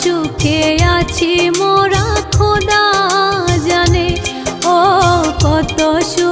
সুখে আছি মোরা খোদা জানে। ও কত সুখ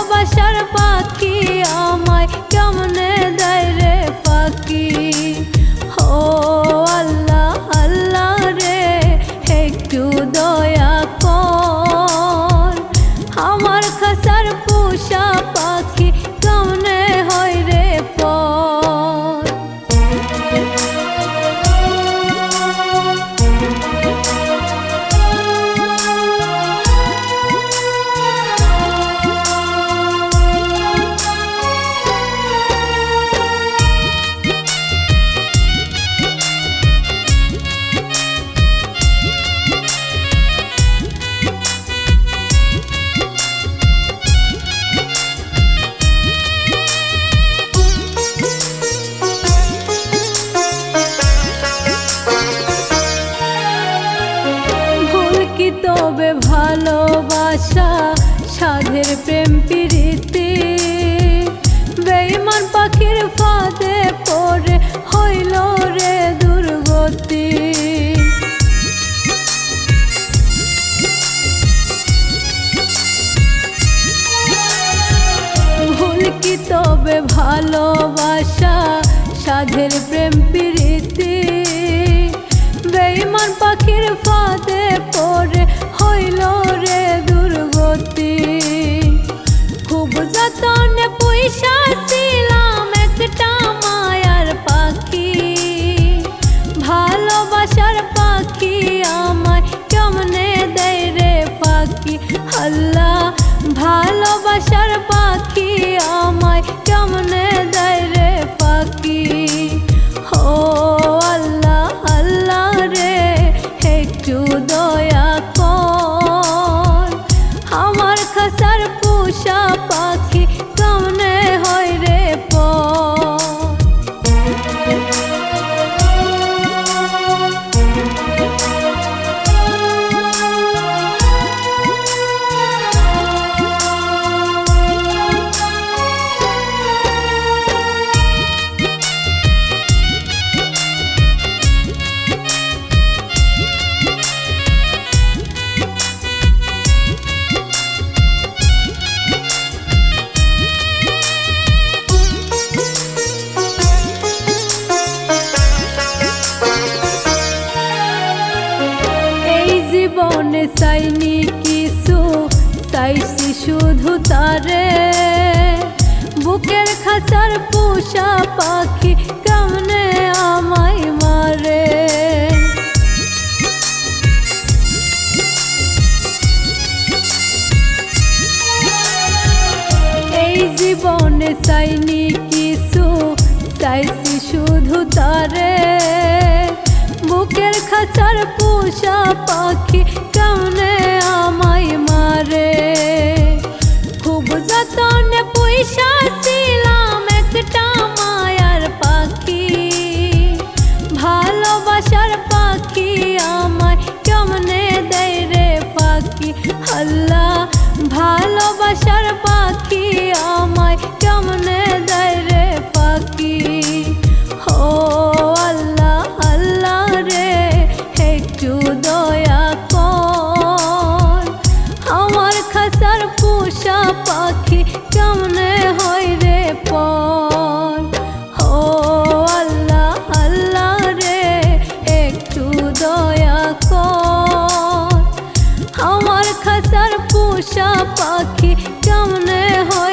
ভালোবাসার পাখি আমায় কেমনে ভালোবাসা সাধের প্রেম প্রীতি। বেইমান পাখির ফাঁদে पाखी कमने हो